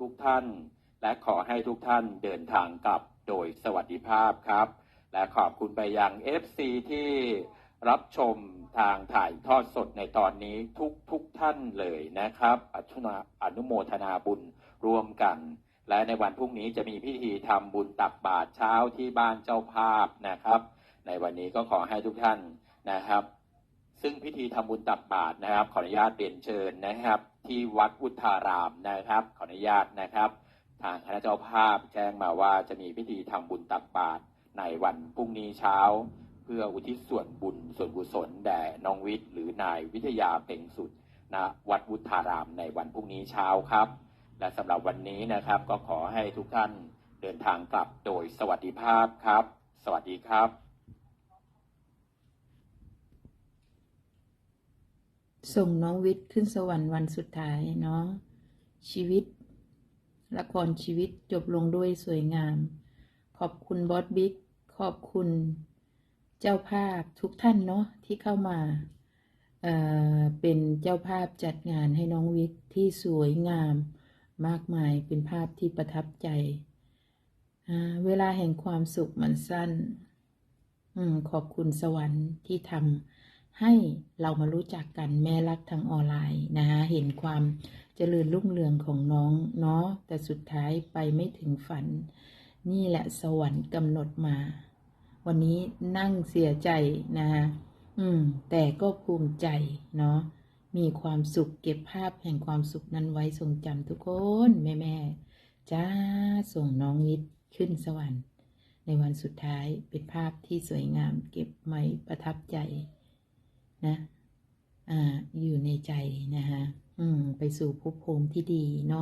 ทุกท่าน และขอให้ทุกท่านเดินทางกลับโดยสวัสดิภาพครับ และขอบคุณไปยัง FC ที่รับชมทางถ่ายทอดสดในตอนนี้ทุกทุกท่านเลยนะครับอนุอนุโมทนาบุญร่วมกัน และในวันพรุ่งนี้จะมีพิธีทำบุญตักบาตรเช้าที่บ้านเจ้าภาพนะครับ ในวันนี้ก็ขอให้ทุกท่านนะครับ ซึ่งพิธีทำบุญตักบาตรนะครับ ขออนุญาตเรียนเชิญนะครับ ที่วัดอุทธารามนะครับ ขออนุญาตนะครับ ทางคณะเจ้าภาพแจ้งมาว่าจะมีพิธีทำบุญตักบาตรในวันพรุ่งนี้เช้า เพื่ออุทิศส่วนบุญส่วนกุศลแด่น้องวิทย์หรือนายวิทยาเป่งสุดณวัดวุฒารามในวันพรุ่งนี้เช้าครับ และสำหรับวันนี้นะครับก็ขอให้ทุกท่านเดินทางกลับโดยสวัสดิภาพครับ สวัสดีครับ ส่งน้องวิทย์ขึ้นสวรรค์วันสุดท้ายเนาะชีวิต ละครชีวิตจบลงด้วยสวยงาม ขอบคุณบอสบิ๊กขอบคุณเจ้าภาพทุกท่านเนาะที่เข้ามาเอ่อเป็นเจ้าภาพจัดงานให้น้องวิทย์ที่สวยงาม มากมายเป็นภาพที่ประทับใจ เวลาแห่งความสุขมันสั้นอขอบคุณสวรรค์ที่ทำ ให้เรามารู้จักกันแม่รักทางออนไลน์นะฮะเห็นความเจริญรุ่งเรืองของน้องเนาะแต่สุดท้ายไปไม่ถึงฝัน นี่แหละสวรรค์กำหนดมา วันนี้นั่งเสียใจนะฮะอืม แต่ก็ภูมิใจเนาะมีความสุขเก็บภาพแห่งความสุขนั้นไว้ทรงจำทุกคนแม่แม่จ้าส่งน้องวิทย์ขึ้นสวรรค์ ในวันสุดท้ายเป็นภาพที่สวยงามเก็บไว้ประทับใจ นะอ่าอยู่ในใจนะฮะอืมไปสู่ภพภูมิที่ดีเนาะ